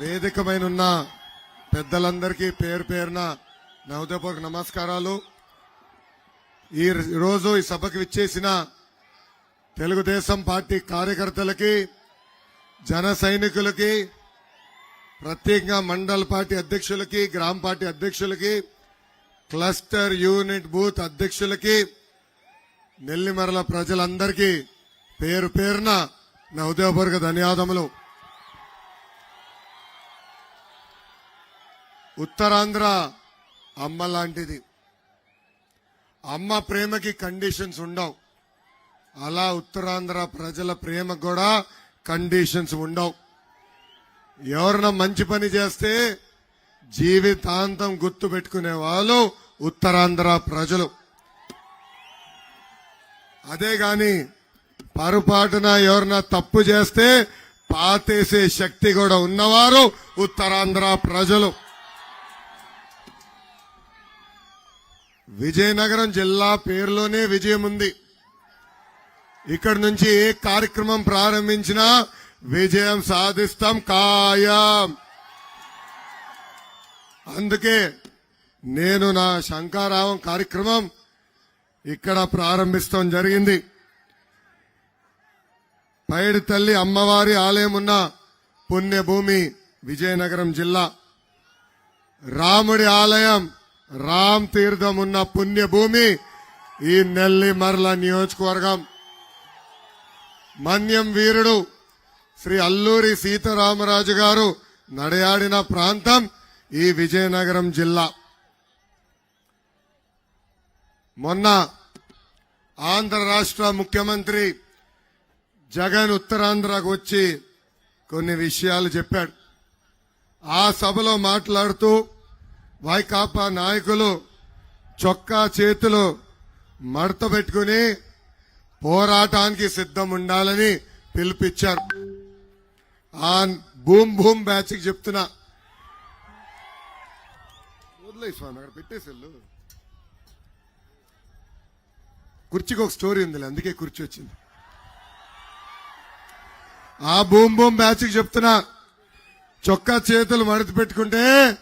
వేదికమైన ఉన్న పెద్దలందరికీ పేరు పేరున నా నమస్కారాలు. ఈ రోజు ఈ సభకు విచ్చేసిన తెలుగుదేశం పార్టీ కార్యకర్తలకి జన సైనికులకి ప్రత్యేకంగా మండల పార్టీ అధ్యక్షులకి గ్రామ పార్టీ అధ్యక్షులకి క్లస్టర్ యూనిట్ బూత్ అధ్యక్షులకి నెల్లిమరల ప్రజలందరికీ పేరు పేరున నా హృదయపూర్వక ధన్యవాదములు. ఉత్తరాంధ్ర అమ్మ లాంటిది. అమ్మ ప్రేమకి కండిషన్స్ ఉండవు. అలా ఉత్తరాంధ్ర ప్రజల ప్రేమకు కూడా కండిషన్స్ ఉండవు. ఎవరన్నా మంచి పని చేస్తే జీవితాంతం గుర్తు పెట్టుకునే వాళ్ళు ఉత్తరాంధ్ర ప్రజలు. అదే గాని పొరపాటున ఎవరన్నా తప్పు చేస్తే పాతేసే శక్తి కూడా ఉన్నవారు ఉత్తరాంధ్ర ప్రజలు. విజయనగరం జిల్లా పేరులోనే విజయం ఉంది. ఇక్కడ నుంచి ఏ కార్యక్రమం ప్రారంభించినా విజయం సాధిస్తాం ఖాయం. అందుకే నేను నా శంకారావం కార్యక్రమం ఇక్కడ ప్రారంభిస్తాం జరిగింది. పైడి తల్లి అమ్మవారి ఆలయం ఉన్న పుణ్యభూమి విజయనగరం జిల్లా. రాముడి ఆలయం రామ్ తీర్థం ఉన్న పుణ్యభూమి ఈ నెల్లిమర్ల నియోజకవర్గం. మన్యం వీరుడు శ్రీ అల్లూరి సీతారామరాజు గారు నడయాడిన ప్రాంతం ఈ విజయనగరం జిల్లా. మొన్న ఆంధ్ర రాష్ట్ర ముఖ్యమంత్రి జగన్ ఉత్తరాంధ్రకు వచ్చి కొన్ని విషయాలు చెప్పాడు. ఆ సభలో మాట్లాడుతూ వైకాపా నాయకులు చొక్కా చేతులు మడత పెట్టుకుని పోరాటానికి సిద్ధం ఉండాలని పిలుపిచ్చారు. ఆ భూమ్ భూమ్ బ్యాచ్ చెప్తున్నా. వదిలేయ్ స్వామి అక్కడ పెట్టేసెళ్ళు. కుర్చీకి ఒక స్టోరీ ఉంది అందుకే కుర్చీ వచ్చింది. ఆ భూమ్ భూమ్ బ్యాచ్ చెప్తున్నా చొక్కా చేతులు మడత పెట్టుకుంటే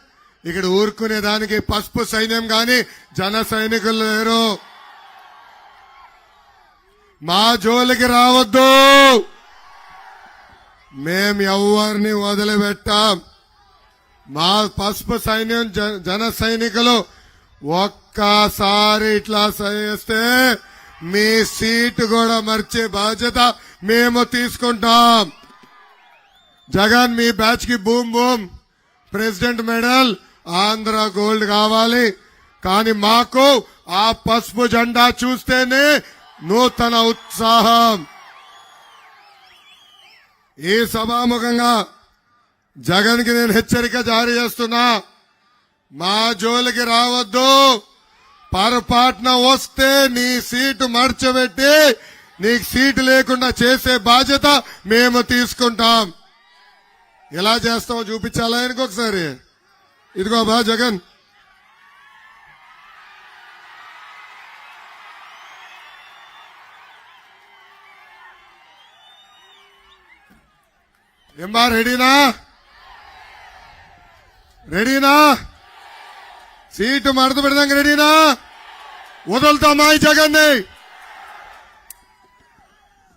ఇక్కడ ఊరుకునే దానికి పసుపు సైన్యం గాని జన సైనికులు లేరు. మా జోలికి రావద్దు. మేం ఎవరిని వదిలిపెట్టాం. మా పసుపు సైన్యం జ- జన సైనికులు ఒక్కసారి ఇట్లా చేస్తే మీ సీటు కూడా మర్చే బాధ్యత మేము తీసుకుంటాం. జగన్ మీ బ్యాచ్కి boom boom. President medal. Andhra gold కావాలి. కానీ మాకు ఆ పసుపు జెండా చూస్తేనే నూతన ఉత్సాహం. ఈ సభాముఖంగా జగన్కి నేను హెచ్చరిక జారీ చేస్తున్నా. మా జోలికి రావద్దు. పొరపాటున వస్తే నీ సీటు మర్చబెట్టి నీకు సీటు లేకుండా చేసే బాధ్యత మేము తీసుకుంటాం. ఎలా చేస్తామో చూపించాలా ఆయనకు ఒకసారి? ఇదిగో బా జగన్. ఏమ్మా రెడీనా? రెడీనా? సీటు మడత పెడదాం రెడీనా? వదులుతామా ఈ జగన్ని.